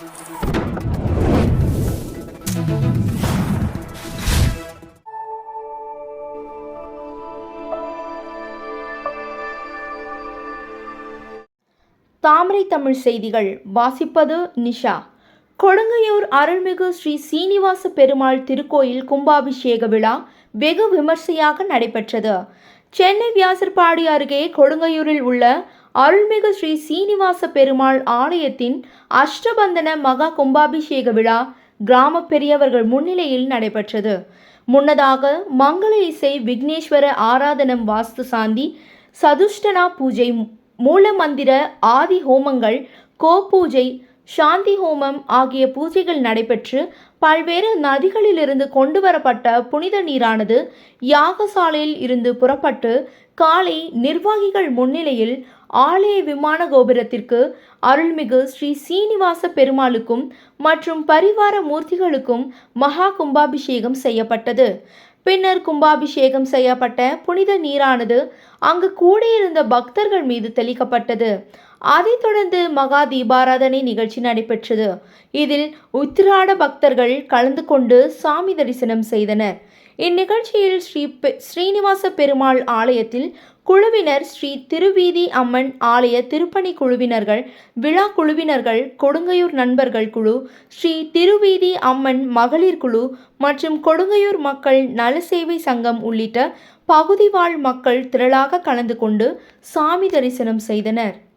தாமரை தமிழ் செய்திகள். வாசிப்பது நிஷா. கொடுங்கையூர் அருள்மிகு ஸ்ரீ சீனிவாச பெருமாள் திருக்கோயில் கும்பாபிஷேக விழா வெகு விமர்சையாக நடைபெற்றது. சென்னை வியாசர்பாடி அருகே கொடுங்கையூரில் உள்ள அருள்மிகு ஸ்ரீ சீனிவாச பெருமாள் ஆலயத்தின் அஷ்டபந்தன மகா கும்பாபிஷேக விழா கிராம பெரியவர்கள் முன்னிலையில் நடைபெற்றது. முன்னதாக மங்கள இசை விக்னேஸ்வர ஆராதனம் வாஸ்து சாந்தி சதுஷ்டனா பூஜை மூலமந்திர ஆதி ஹோமங்கள் கோபூஜை சாந்தி ஹோமம் ஆகிய பூஜைகள் நடைபெற்று பல்வேறு நதிகளிலிருந்து கொண்டு வரப்பட்ட புனித நீரானது யாகசாலையில் இருந்து புறப்பட்டு காலை நிர்வாகிகள் முன்னிலையில் ஆலய விமான கோபுரத்திற்கு அருள்மிகு ஸ்ரீ சீனிவாச பெருமாளுக்கும் மற்றும் பரிவார மூர்த்திகளுக்கும் மகா கும்பாபிஷேகம் செய்யப்பட்டது. பின்னர் கும்பாபிஷேகம் செய்யப்பட்ட புனித நீரானது அங்கு கூடியிருந்த பக்தர்கள் மீது தெளிக்கப்பட்டது. அதைத் தொடர்ந்து மகா தீபாராதனை நிகழ்ச்சி நடைபெற்றது. இதில் உத்திராட பக்தர்கள் கலந்து கொண்டு சாமி தரிசனம் செய்தனர். இந்நிகழ்ச்சியில் ஸ்ரீ பெ- ஸ்ரீனிவாச பெருமாள் ஆலயத்தில் குழுவினர் ஸ்ரீ திருவீதி அம்மன் ஆலய திருப்பணி குழுவினர்கள் விழா குழுவினர்கள் கொடுங்கையூர் நண்பர்கள் குழு ஸ்ரீ திருவீதி அம்மன் மகளிர் குழு மற்றும் கொடுங்கையூர் மக்கள் நலசேவை சங்கம் உள்ளிட்ட பகுதி வாழ் மக்கள் திரளாக கலந்து கொண்டு சாமி தரிசனம் செய்தனர்.